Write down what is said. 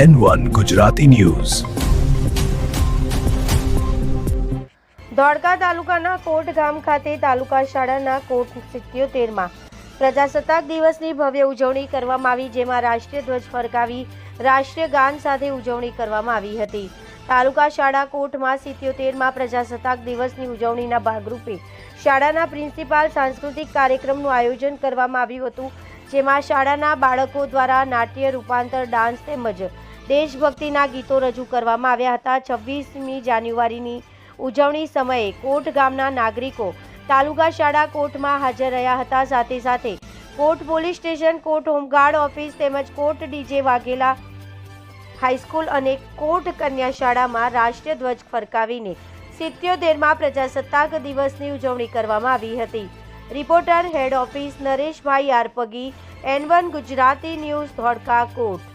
N one Gujarati news Dholka તાલુકાના કોટ ગામ ખાતે તાલુકા શાળાના કોટ સિત્યોતેરમાં પ્રજાસત્તાક દિવસની ભવ્ય ઉજવણી કરવામાં આવી, જેમાં રાષ્ટ્રીય ધ્વજ ફરકાવી, રાષ્ટ્રીય ગાન સાથે ઉજવણી કરવામાં આવી હતી. તાલુકા શાળા કોટમાં સિત્યોતેરમાં પ્રજાસત્તાક દિવસની ઉજવણીના ભાગરૂપે શાળાના પ્રિન્સિપાલ સાંસ્કૃતિક કાર્યક્રમનું આયોજન કરવામાં આવ્યું હતું. જેમાં શાળાના બાળકો દ્વારા નાટ્ય રૂપાંતર, ડાન્સ તેમજ દેશભક્તિના ગીતો રજૂ કરવામાં આવ્યા હતા. છવ્વીસમી જાન્યુઆરીની ઉજવણી સમયે કોટ ગામના નાગરિકો તાલુકા શાળા કોર્ટમાં હાજર રહ્યા હતા. સાથે સાથે Kot police station, Kot home guard office તેમજ કોટ ડીજે વાઘેલા હાઈસ્કૂલ અને કોટ કન્યા શાળામાં રાષ્ટ્રીય ધ્વજ ફરકાવીને સિત્યોતેરમાં પ્રજાસત્તાક દિવસની ઉજવણી કરવામાં આવી હતી. Reporter head office Nareshbhai Arpagi N one Gujarati news Dholka Kot.